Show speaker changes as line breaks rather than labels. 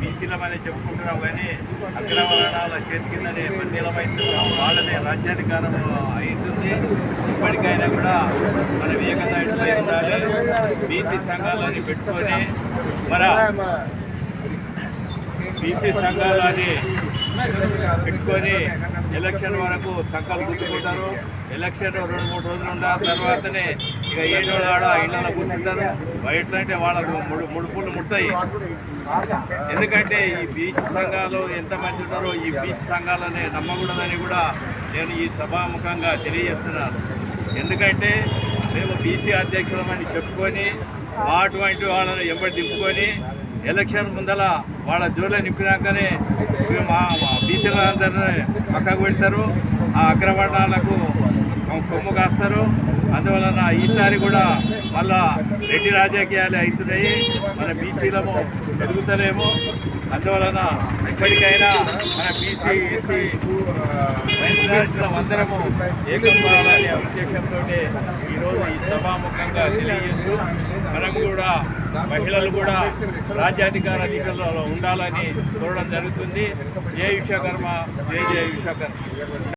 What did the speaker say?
బీసీలమని చెప్పుకుంటున్నాం కానీ అగ్రవర్ణాల చేతి కిందనే బందీలమైతున్నాం వాళ్ళనే రాజ్యాధికారం అవుతుంది. ఇప్పటికైనా కూడా మన ఏకదాటిపై ఉండాలి. బీసీ సంఘాలని పెట్టుకొని మన బీసీ సంఘాలని పెట్టుకొని ఎలక్షన్ వరకు సంఘాలు గుర్తుకుంటారు. ఎలక్షన్ రెండు మూడు రోజులు ఉన్న తర్వాతనే ఇక ఏడు ఆడ ఇళ్ళలో కూర్చుంటారు. బయట అంటే వాళ్ళకు ముడు ముడుపులు ముడతాయి. ఎందుకంటే ఈ బీసీ సంఘాలు ఎంతమంది ఉన్నారో ఈ బీసీ సంఘాలనే నమ్మకూడదని కూడా నేను ఈ సభాముఖంగా తెలియజేస్తున్నాను. ఎందుకంటే మేము బీసీ అధ్యక్షులమని చెప్పుకొని అటువంటి వాళ్ళని ఎంబడి దింపుకొని ఎలక్షన్ ముందల వాళ్ళ జోలు నింపినాకనే ఇవి మా మా బీసీలందరినీ పక్కకు పెడతారు ఆ అగ్రవర్ణాలకు కొమ్ము కాస్తారు అందువలన ఈసారి కూడా మళ్ళా రెడ్డి రాజకీయాలు అవుతున్నాయి మన బీసీలము ఎదుగుతలేము అందువలన ఇప్పటికైనా మన బీసీ ఎస్సీ రైతులందరం అందరము ఏకం కావాలనే ఉద్దేశంతో ఈరోజు ఈ సభాముఖంగా తెలియజేస్తూ మనం కూడా మహిళలు కూడా రాజ్యాధికార దిశలో ఉండాలని కోరడం జరుగుతుంది. జయ విశ్వకర్మ జయ జయ విశ్వకర్మ.